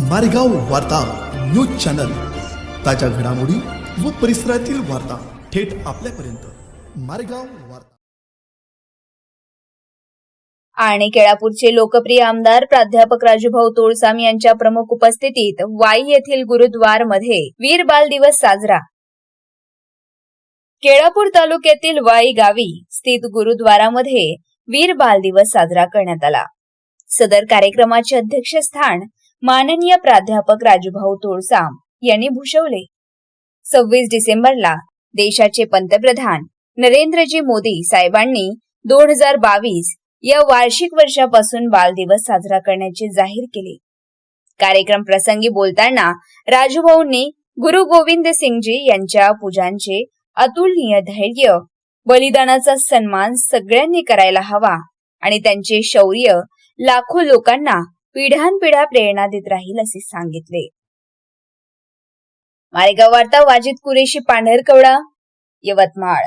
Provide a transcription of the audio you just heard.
मारेगाव वार्ता news channel. ताज्या घडामोडी व परिसरातील वार्ता थेट आपल्यापर्यंत. मारेगाव वार्ता. आणि केळापूरचे लोकप्रिय आमदार प्राध्यापक राजूभाऊ तोळसाम यांच्या प्रमुख उपस्थितीत वाई येथील गुरुद्वारमध्ये वीर बाल दिवस साजरा. केळापूर तालुक्यातील वाई गावी स्थित गुरुद्वारामध्ये वीर बाल दिवस साजरा करण्यात आला. सदर कार्यक्रमाचे अध्यक्षस्थान माननीय प्राध्यापक राजूभाऊ तोळसाम यांनी भूषवले. सव्वीस डिसेंबरला देशाचे पंतप्रधान नरेंद्रजी मोदी साहेबांनी दोन हजार बावीस या वार्षिक वर्षापासून बाल दिवस साजरा करण्याचे जाहीर केले. कार्यक्रम प्रसंगी बोलताना राजूभाऊंनी गुरु गोविंद सिंगजी यांच्या पूजांचे अतुलनीय धैर्य बलिदानाचा सन्मान सगळ्यांनी करायला हवा आणि त्यांचे शौर्य लाखो लोकांना पिढ्यानपिढ्या प्रेरणा देत राहील असे सांगितले. मारेगाव वार्ता वाजिद कुरेशी पांढरकवडा यवतमाळ.